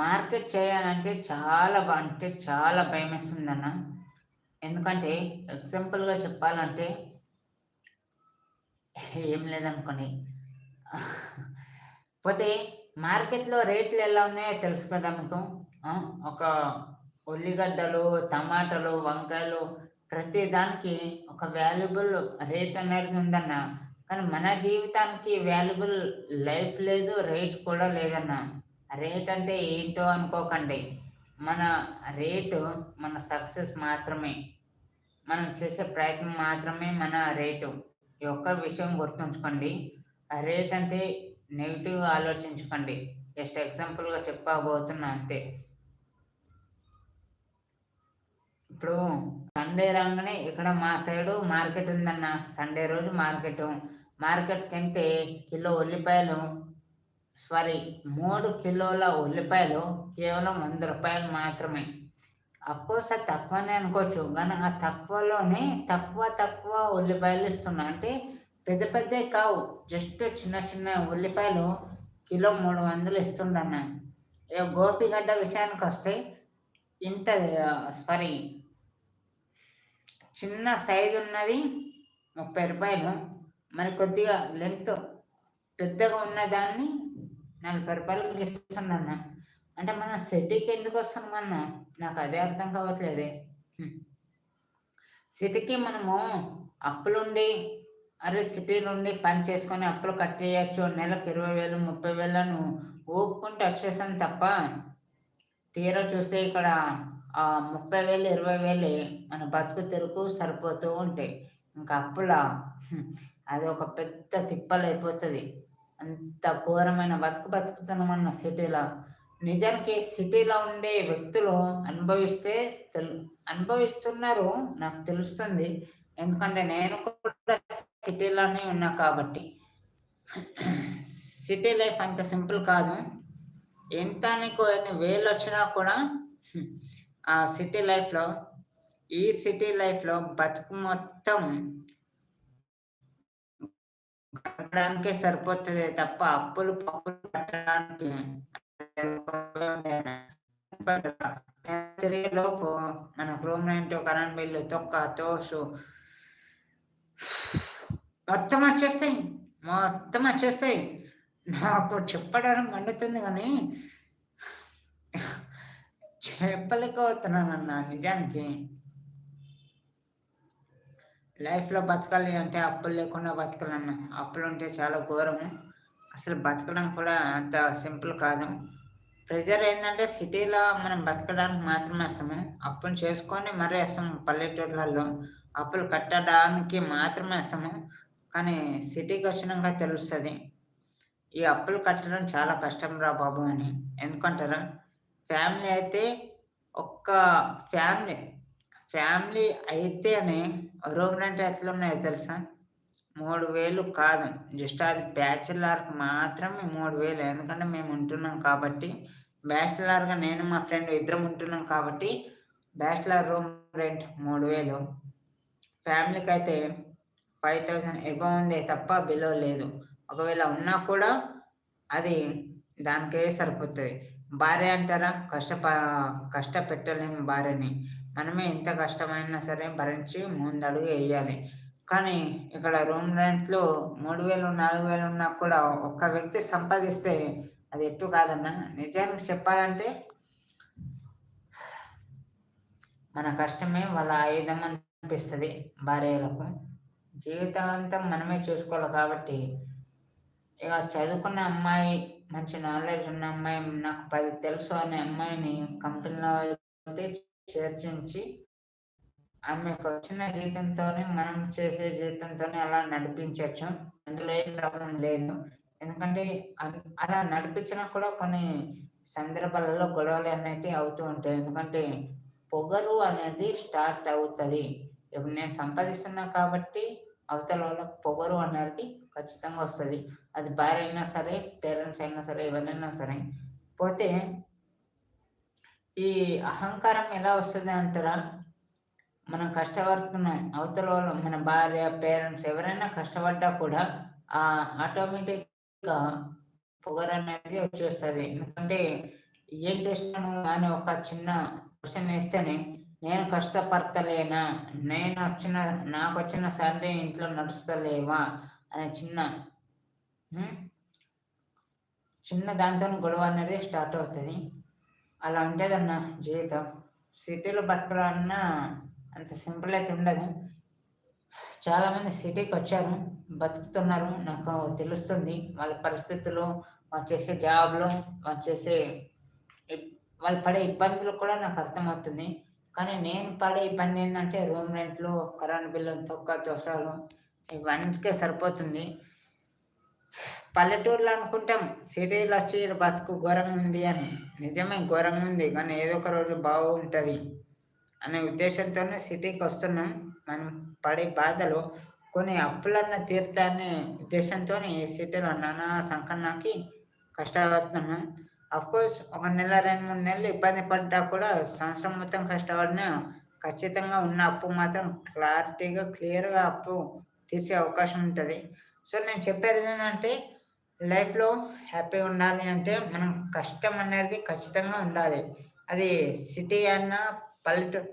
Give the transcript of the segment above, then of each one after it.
Market చేయాలంటే చాలా అంటే చాలా భయమేస్తుందన్న. ఎందుకంటే ఎగ్జాంపుల్‌గా చెప్పాలంటే ఏం లేదనుకోండి. పోతే మార్కెట్‌లో రేట్లు ఎలా ఉన్నాయో తెలుసు కదా మీకు. ఒక ఉల్లిగడ్డలు, టమాటాలు, వంకాయలు ప్రతి దానికి ఒక వాల్యుబుల్ రేట్ అనేది ఉందన్న. కానీ మన జీవితానికి వాల్యుబుల్ లైఫ్ లేదు, రేట్ కూడా లేదన్న. రేట్ అంటే ఏంటో అనుకోకండి. మన రేటు మన సక్సెస్ మాత్రమే. మనం చేసే ప్రయత్నం మాత్రమే మన రేటు. ఈ ఒక్క విషయం గుర్తుంచుకోండి. ఆ రేట్ అంటే నెగిటివ్ ఆలోచించుకోండి జస్ట్ ఎగ్జాంపుల్‌గా చెప్పబోతున్నా అంతే. ఇప్పుడు సండే రాగానే ఇక్కడ మా సైడు మార్కెట్ ఉందన్న. సండే రోజు మార్కెట్ మార్కెట్కి వెళ్తే కిలో ఉల్లిపాయలు సారీ మూడు కిలోల ఉల్లిపాయలు కేవలం వంద రూపాయలు మాత్రమే. అఫ్‌కోర్స్ అది తక్కువనే అనుకోవచ్చు. కానీ ఆ తక్కువలోనే తక్కువ తక్కువ ఉల్లిపాయలు ఇస్తున్నా. అంటే పెద్ద పెద్ద కావు. జస్ట్ చిన్న చిన్న ఉల్లిపాయలు కిలో 300 ఇస్తుండన్న. ఇక గోపిగడ్డ విషయానికి వస్తే ఇంత సారీ చిన్న సైజు ఉన్నది ముప్పై రూపాయలు మరి కొద్దిగా లెంత్ పెద్దగా ఉన్నదాన్ని నలభై 40కి ఇస్తున్నాను అంటే మన సిటీకి ఎందుకు వస్తాం అన్నా నాకు అదే అర్థం కావట్లేదే. సిటీకి మనము అప్పులుండి అరే! సిటీ నుండి పని చేసుకొని అప్పులు కట్టేయొచ్చు. నెలకు 20,000, 30,000 అని ఊపుకుంటూ వచ్చేసాను తప్ప, తీరా చూస్తే ఇక్కడ ముప్పై వేలు ఇరవై వేలే మన బతుకు తెరుకు సరిపోతూ ఉంటాయి. ఇంకా అప్పుల అది ఒక పెద్ద తిప్పలు అయిపోతుంది అంత ఘోరమైన బతుకు బతుకుతున్నామన్న సిటీలో. నిజానికి సిటీలో ఉండే వ్యక్తులు అనుభవిస్తే తెలు అనుభవిస్తున్నారు నాకు తెలుస్తుంది. ఎందుకంటే నేను కూడా సిటీలోనే ఉన్నా కాబట్టి. సిటీ లైఫ్ అంత సింపుల్ కాదు. ఎంత నీకు ఎన్ని వేలొచ్చినా కూడా ఆ సిటీ లైఫ్‌లో ఈ సిటీ లైఫ్‌లో బతుకు మొత్తం కట్టడానికే సరిపోతుంది తప్ప అప్పులు పప్పులు కట్టడానికి లోపు మనకు రూమ్ రెంట్, కరెంట్ బిల్లు, తొక్క, తోసు మొత్తం వచ్చేస్తాయి. మొత్తం వచ్చేస్తాయి. నాకు చెప్పడానికి మండుతుంది కానీ చెప్పలేకపోతున్నానన్నా నిజానికి. లైఫ్‌లో బతకాలి అంటే అప్పులు లేకుండా బతకాలన్న. అప్పులుంటే చాలా ఘోరము. అసలు బతకడం కూడా అంత సింపుల్ కాదు. ప్రెజర్ ఏంటంటే సిటీలో మనం బతకడానికి మాత్రమే వస్తాము. అప్పులు చేసుకొని మరీ వస్తాము పల్లెటూర్లలో. అప్పులు కట్టడానికి మాత్రమే వస్తాము. కానీ సిటీకి వచ్చినాక తెలుస్తుంది ఈ అప్పులు కట్టడం చాలా కష్టంరా బాబు అని. ఎందుకంటారా? ఫ్యామిలీ అయితే ఒక్క ఫ్యామిలీ, ఫ్యామిలీ అయితేనే రూమ్ రెంట్ ఎట్లున్నాయో తెలుసా? 3000 కాదు. జస్ట్ అది బ్యాచిలర్‌కి మాత్రమే 3000 ఎందుకంటే మేము ఉంటున్నాం కాబట్టి. బ్యాచిలర్‌గా నేను మా ఫ్రెండ్ ఇద్దరం ఉంటున్నాం కాబట్టి బ్యాచిలర్ రూమ్ రెంట్ మూడు వేలు ఫ్యామిలీకి అయితే ఫైవ్ థౌజండ్ ఎబో ఉంది తప్ప బిలో లేదు. ఒకవేళ ఉన్నా కూడా అది దానికే సరిపోతుంది భార్య అంటారా? కష్టప కష్టపెట్టలేము భార్యని. మనమే ఎంత కష్టమైనా సరే భరించి ముందడుగు వేయాలి కానీ ఇక్కడ రూమ్ రెంట్‌లు 3000, 4000 ఉన్నా కూడా ఒక్క వ్యక్తి సంపాదిస్తే అది ఎట్టు కాదన్న. నిజానికి చెప్పాలంటే మన కష్టమే వాళ్ళ ఆయుధం అనిపిస్తుంది భార్యలకు. జీవితాంతం మనమే చూసుకోవాలి కాబట్టి ఇక చదువుకున్న అమ్మాయి, మంచి నాలెడ్జ్ ఉన్న అమ్మాయి, నాకు పది తెలుసు అనే అమ్మాయిని కంపెనీలో అయితే చర్చించి ఆమెకు వచ్చిన జీతంతోనే మనం చేసే జీతంతోనే అలా నడిపించవచ్చు అందులో ఏం ప్రాబ్లం లేదు. ఎందుకంటే అలా నడిపించినా కూడా కొన్ని సందర్భాలలో గొడవలు అనేటివి అవుతూ ఉంటాయి. ఎందుకంటే పొగరు అనేది స్టార్ట్ అవుతుంది ఇప్పుడు నేను సంపాదిస్తున్నా కాబట్టి అవతల వాళ్ళకి పొగరు అనేది ఖచ్చితంగా వస్తుంది అది భార్య అయినా సరే, పేరెంట్స్ అయినా సరే, ఎవరైనా సరే. పోతే ఈ అహంకారం ఎలా వస్తుంది అంటారా? మనం కష్టపడుతున్నాం. అవతల వాళ్ళు మన భార్య, పేరెంట్స్ ఎవరైనా కష్టపడ్డా కూడా ఆ ఆటోమేటిక్‌గా పొగరనేది వచ్చేస్తుంది ఎందుకంటే ఏం చేస్తాను అని ఒక చిన్న క్వశ్చన్ వేస్తేనే నేను కష్టపడతలేనా నేను వచ్చిన నాకు వచ్చిన శాలరీ ఇంట్లో నడుస్తలేవా అనే చిన్న చిన్న దాంతో గొడవ అనేది స్టార్ట్ అవుతుంది అలా ఉండేదన్న జీవితం. సిటీలో బతకాలన్నా అంత సింపుల్ అయితే ఉండదు. చాలామంది సిటీకి వచ్చారు బతుకుతున్నారు నాకు తెలుస్తుంది. వాళ్ళ పరిస్థితులు వాళ్ళు చేసే జాబ్లో వాళ్ళు చేసే వాళ్ళు పడే ఇబ్బందులు కూడా నాకు అర్థమవుతుంది. కానీ నేను పడే ఇబ్బంది ఏంటంటే రూమ్ రెంట్లు కరెంట్ బిల్లు తొక్క దోషాలు ఇవన్నిటికే సరిపోతుంది. పల్లెటూరులో అనుకుంటాం సిటీలో వచ్చి బతుకు ఘోరంగా ఉంది అని. నిజమే ఘోరంగా ఉంది. కానీ ఏదో ఒక రోజు బాగుంటుంది అనే ఉద్దేశంతోనే సిటీకి వస్తున్నాం. మనం పడే బాధలు కొన్ని అప్పులన్న తీరుతానే ఉద్దేశంతో సిటీలో నానా సంకన్నాకి కష్టపడుతున్నాం. కోర్స్ ఒక నెల రెండు మూడు నెలలు ఇబ్బంది పడ్డా కూడా సంవత్సరం మొత్తం కష్టపడినా ఖచ్చితంగా ఉన్న అప్పు మాత్రం క్లారిటీగా క్లియర్గా అప్పు తీర్చే అవకాశం ఉంటుంది. సో నేను చెప్పేది ఏంటంటే లైఫ్లో హ్యాపీగా ఉండాలి అంటే మనం కష్టం అనేది ఖచ్చితంగా ఉండాలి. అది సిటీ అయినా పల్లెటూరు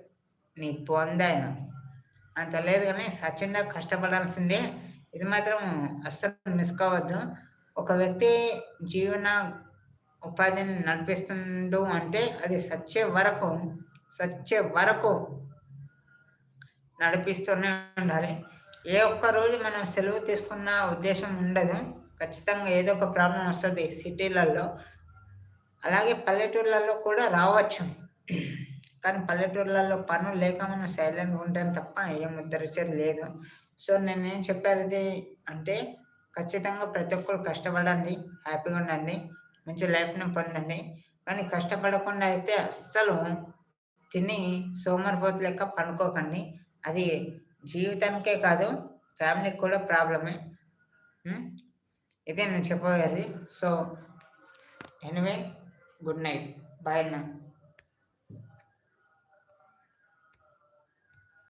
నీ పొందైనా. అంత లేదు కానీ స్వచ్ఛంగా కష్టపడాల్సిందే. ఇది మాత్రం అస్సలు మిస్ కావద్దు. ఒక వ్యక్తి జీవన ఉపాధిని నడిపిస్తుండు అంటే అది సచ్చే వరకు సచ్చే వరకు నడిపిస్తూనే ఉండాలి. ఏ ఒక్క రోజు మనం సెలవు తీసుకున్న ఉద్దేశం ఉండదు. ఖచ్చితంగా ఏదో ఒక ప్రాబ్లం వస్తుంది సిటీలలో. అలాగే పల్లెటూర్లలో కూడా రావచ్చు. కానీ పల్లెటూర్లలో పనులు లేక మనం సైలెంట్గా ఉంటాం తప్ప ఏం ఉద్ధరించేది లేదు. సో నేనేం చెప్పేది అంటే ఖచ్చితంగా ప్రతి ఒక్కరు కష్టపడండి హ్యాపీగా ఉండండి మంచి లైఫ్ని పొందండి. కానీ కష్టపడకుండా అయితే అస్సలు తిని సోమరిపోతు లెక్క పనుకోకండి. అది జీవితానికే కాదు ఫ్యామిలీకి కూడా ప్రాబ్లమే ఇదే నేను చెప్పబోయేది. So anyway good night bye నా